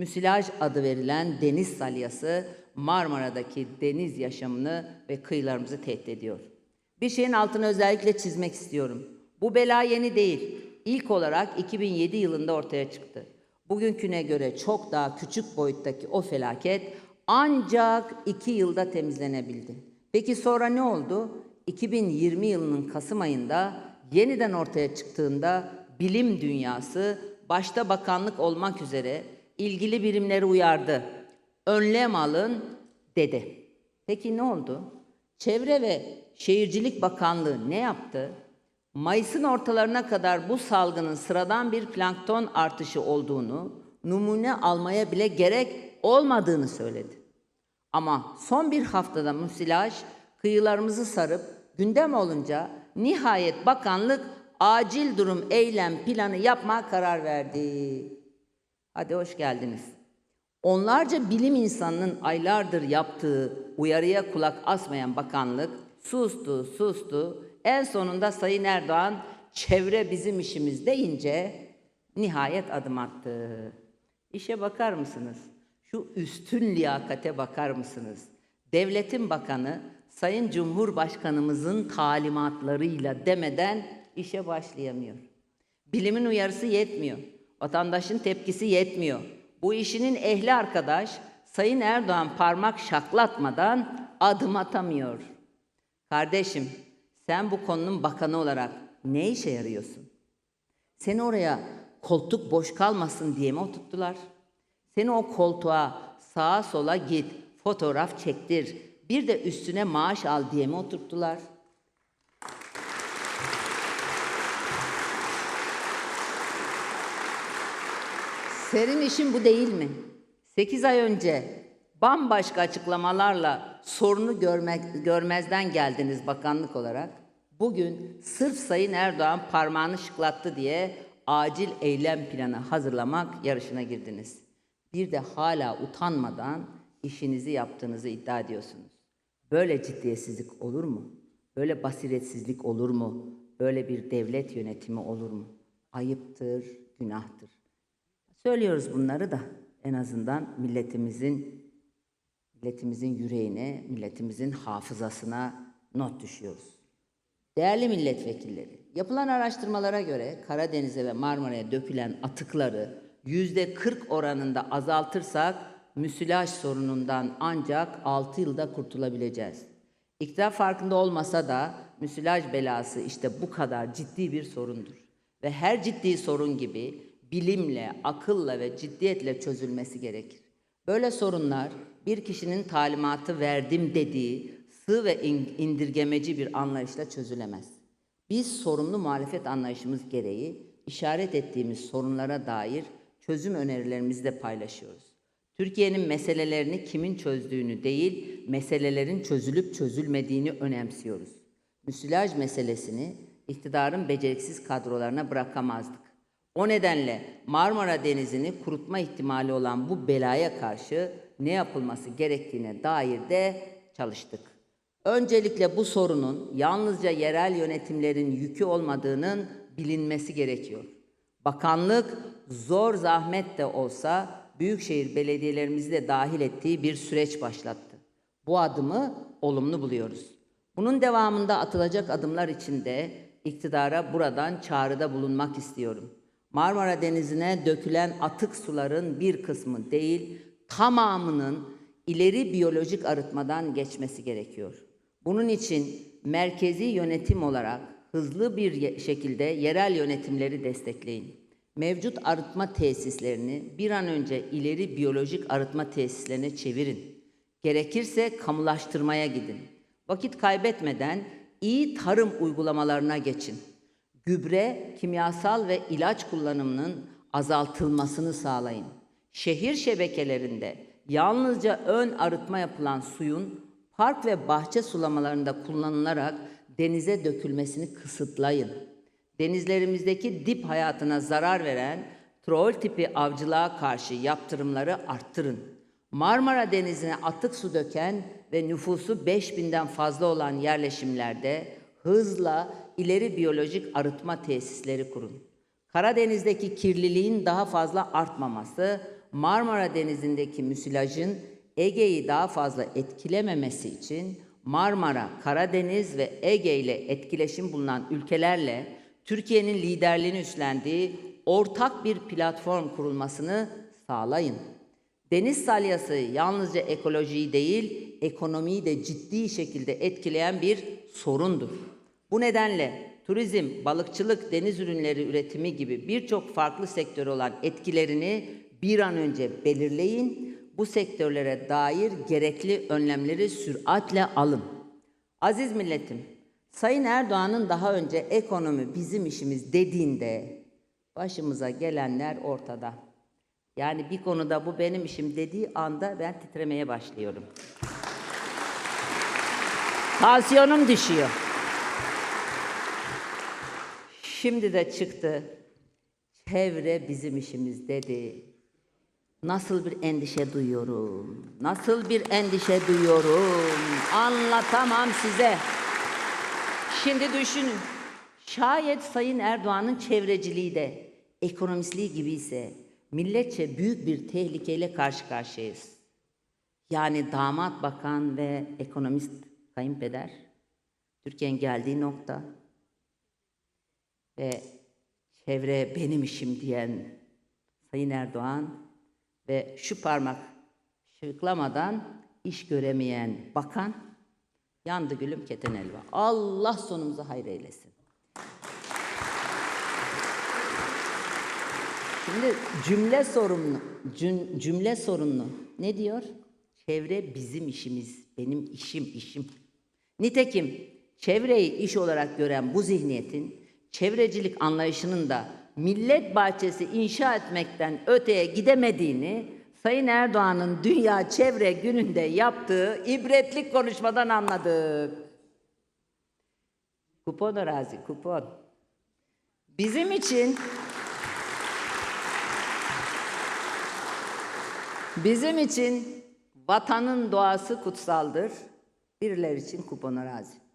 müsilaj adı verilen deniz salyası Marmara'daki deniz yaşamını ve kıyılarımızı tehdit ediyor. Bir şeyin altını özellikle çizmek istiyorum. Bu bela yeni değil. İlk olarak 2007 yılında ortaya çıktı. Bugünküne göre çok daha küçük boyuttaki o felaket ancak iki yılda temizlenebildi. Peki sonra ne oldu? 2020 yılının Kasım ayında yeniden ortaya çıktığında bilim dünyası başta bakanlık olmak üzere ilgili birimleri uyardı. Önlem alın dedi. Peki ne oldu? Çevre ve Şehircilik Bakanlığı ne yaptı? Mayıs'ın ortalarına kadar bu salgının sıradan bir plankton artışı olduğunu, numune almaya bile gerek olmadığını söyledi. Ama son bir haftada müsilaj kıyılarımızı sarıp gündem olunca nihayet bakanlık acil durum eylem planı yapma karar verdi. Hadi hoş geldiniz. Onlarca bilim insanının aylardır yaptığı uyarıya kulak asmayan bakanlık sustu, sustu. En sonunda Sayın Erdoğan çevre bizim işimiz deyince nihayet adım attı. İşe bakar mısınız? Şu üstün liyakate bakar mısınız? Devletin bakanı Sayın Cumhurbaşkanımızın talimatlarıyla demeden işe başlayamıyor. Bilimin uyarısı yetmiyor. Vatandaşın tepkisi yetmiyor. Bu işinin ehli arkadaş Sayın Erdoğan parmak şaklatmadan adım atamıyor. Kardeşim, sen bu konunun bakanı olarak ne işe yarıyorsun? Seni oraya koltuk boş kalmasın diye mi oturttular? Seni o koltuğa sağa sola git, fotoğraf çektir, bir de üstüne maaş al diye mi oturttular? Senin işin bu değil mi? 8 ay önce bambaşka açıklamalarla sorunu görmek, görmezden geldiniz bakanlık olarak. Bugün sırf Sayın Erdoğan parmağını şıklattı diye acil eylem planı hazırlamak yarışına girdiniz. Bir de hala utanmadan işinizi yaptığınızı iddia ediyorsunuz. Böyle ciddiyetsizlik olur mu? Böyle basiretsizlik olur mu? Böyle bir devlet yönetimi olur mu? Ayıptır, günahtır. Söylüyoruz bunları da en azından milletimizin milletimizin yüreğine, milletimizin hafızasına not düşüyoruz. Değerli milletvekilleri, yapılan araştırmalara göre Karadeniz'e ve Marmara'ya dökülen atıkları yüzde 40 oranında azaltırsak müsilaj sorunundan ancak 6 yılda kurtulabileceğiz. İktidar farkında olmasa da müsilaj belası işte bu kadar ciddi bir sorundur. Ve her ciddi sorun gibi bilimle, akılla ve ciddiyetle çözülmesi gerekir. Böyle sorunlar bir kişinin talimatı verdim dediği sığ ve indirgemeci bir anlayışla çözülemez. Biz sorumlu muhalefet anlayışımız gereği işaret ettiğimiz sorunlara dair çözüm önerilerimizi de paylaşıyoruz. Türkiye'nin meselelerini kimin çözdüğünü değil, meselelerin çözülüp çözülmediğini önemsiyoruz. Müsilaj meselesini iktidarın beceriksiz kadrolarına bırakamazdık. O nedenle Marmara Denizi'ni kurutma ihtimali olan bu belaya karşı ne yapılması gerektiğine dair de çalıştık. Öncelikle bu sorunun yalnızca yerel yönetimlerin yükü olmadığının bilinmesi gerekiyor. Bakanlık zor zahmet de olsa büyükşehir belediyelerimizi de dahil ettiği bir süreç başlattı. Bu adımı olumlu buluyoruz. Bunun devamında atılacak adımlar için de iktidara buradan çağrıda bulunmak istiyorum. Marmara Denizi'ne dökülen atık suların bir kısmı değil, tamamının ileri biyolojik arıtmadan geçmesi gerekiyor. Bunun için merkezi yönetim olarak hızlı bir şekilde yerel yönetimleri destekleyin. Mevcut arıtma tesislerini bir an önce ileri biyolojik arıtma tesislerine çevirin. Gerekirse kamulaştırmaya gidin. Vakit kaybetmeden iyi tarım uygulamalarına geçin gübre, kimyasal ve ilaç kullanımının azaltılmasını sağlayın. Şehir şebekelerinde yalnızca ön arıtma yapılan suyun park ve bahçe sulamalarında kullanılarak denize dökülmesini kısıtlayın. Denizlerimizdeki dip hayatına zarar veren troll tipi avcılığa karşı yaptırımları arttırın. Marmara Denizi'ne atık su döken ve nüfusu 5000'den fazla olan yerleşimlerde hızla ileri biyolojik arıtma tesisleri kurun. Karadeniz'deki kirliliğin daha fazla artmaması, Marmara Denizi'ndeki müsilajın Ege'yi daha fazla etkilememesi için Marmara, Karadeniz ve Ege ile etkileşim bulunan ülkelerle Türkiye'nin liderliğini üstlendiği ortak bir platform kurulmasını sağlayın. Deniz salyası yalnızca ekolojiyi değil, ekonomiyi de ciddi şekilde etkileyen bir sorundur. Bu nedenle turizm, balıkçılık, deniz ürünleri üretimi gibi birçok farklı sektör olan etkilerini bir an önce belirleyin. Bu sektörlere dair gerekli önlemleri süratle alın. Aziz milletim, Sayın Erdoğan'ın daha önce ekonomi bizim işimiz dediğinde başımıza gelenler ortada. Yani bir konuda bu benim işim dediği anda ben titremeye başlıyorum. Tansiyonum düşüyor. Şimdi de çıktı. Çevre bizim işimiz dedi. Nasıl bir endişe duyuyorum. Nasıl bir endişe duyuyorum. Anlatamam size. Şimdi düşünün. Şayet Sayın Erdoğan'ın çevreciliği de ekonomistliği gibi ise milletçe büyük bir tehlikeyle karşı karşıyayız. Yani damat bakan ve ekonomist kayınpeder Türkiye'nin geldiği nokta ve çevre benim işim diyen Sayın Erdoğan ve şu parmak şıklamadan iş göremeyen bakan yandı gülüm keten elva. Allah sonumuzu hayır eylesin. Şimdi cümle sorunlu, cüm- cümle sorunlu. Ne diyor? Çevre bizim işimiz, benim işim, işim. Nitekim çevreyi iş olarak gören bu zihniyetin çevrecilik anlayışının da millet bahçesi inşa etmekten öteye gidemediğini Sayın Erdoğan'ın Dünya Çevre Günü'nde yaptığı ibretlik konuşmadan anladık. Kupon arazi, kupon. Bizim için Bizim için vatanın doğası kutsaldır. Birileri için kupon arazi.